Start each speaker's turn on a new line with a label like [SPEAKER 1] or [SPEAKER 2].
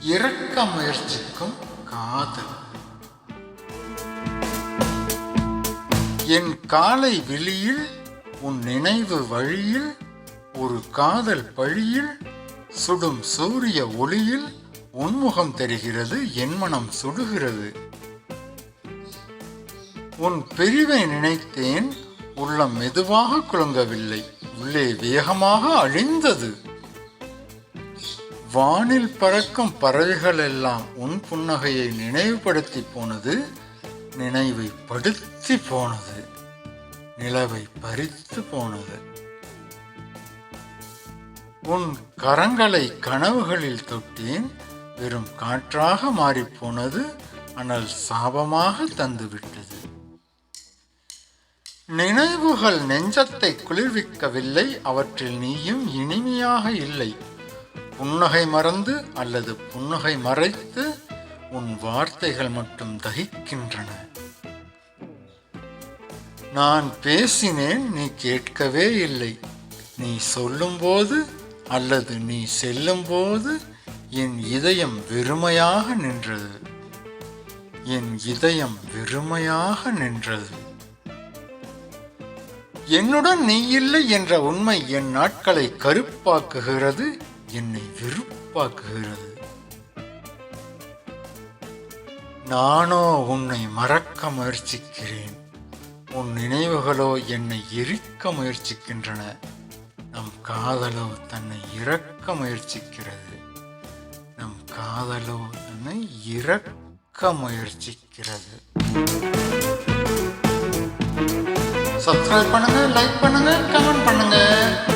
[SPEAKER 1] இறக்க முயற்சிக்கும் காதல். என் காலை வெளியில் உன் நினைவு வழியில் ஒரு காதல் பழியில் சுடும் சூரிய ஒளியில் உன்முகம் தெரிகிறது என் மனம் சுடுகிறது. உன் பிரிவை நினைத்தேன் உள்ளம் மெதுவாக குலுங்கவில்லை உள்ளே வேகமாக அழிந்தது. வானில் பறக்கும் பறவைகள் எல்லாம் உன் புன்னகையை நினைவுபடுத்தி போனது நினைவை படுத்தி போனது நிலவை பறித்து போனது. உன் கரங்களை கனவுகளில் தொட்டேன் வெறும் காற்றாக மாறிப்போனது ஆனால் சாபமாக தந்துவிட்டது. நினைவுகள் நெஞ்சத்தை குளிர்விக்கவில்லை அவற்றில் நீயும் இனிமையாக இல்லை. புன்னகை மறந்து அல்லது புன்னகை மறைத்து உன் வார்த்தைகள் மட்டும் தகிக்கின்றன. நான் பேசினேன் நீ கேட்கவே இல்லை. நீ சொல்லும்போது அல்லது நீ செல்லும்போது என் இதயம் வெறுமையாக நின்றது. என் இதயம் வெறுமையாக நின்றது. என்னுடன் நீ இல்லை என்ற உண்மை என் நாட்களை கருப்பாக்குகிறது. என்னை வெறுப்பாக்குகிறது. நானோ உன்னை மறக்க முயற்சிக்கிறேன். உன் நினைவுகளோ என்னை எரிக்க முயற்சிக்கின்றன. நம் காதலோ தன்னை இறக்க முயற்சிக்கிறது. நம் காதலோ தன்னை இறக்க முயற்சிக்கிறது. சப்ஸ்கிரைப் பண்ணுங்க லைக் பண்ணுங்க கமெண்ட் பண்ணுங்க.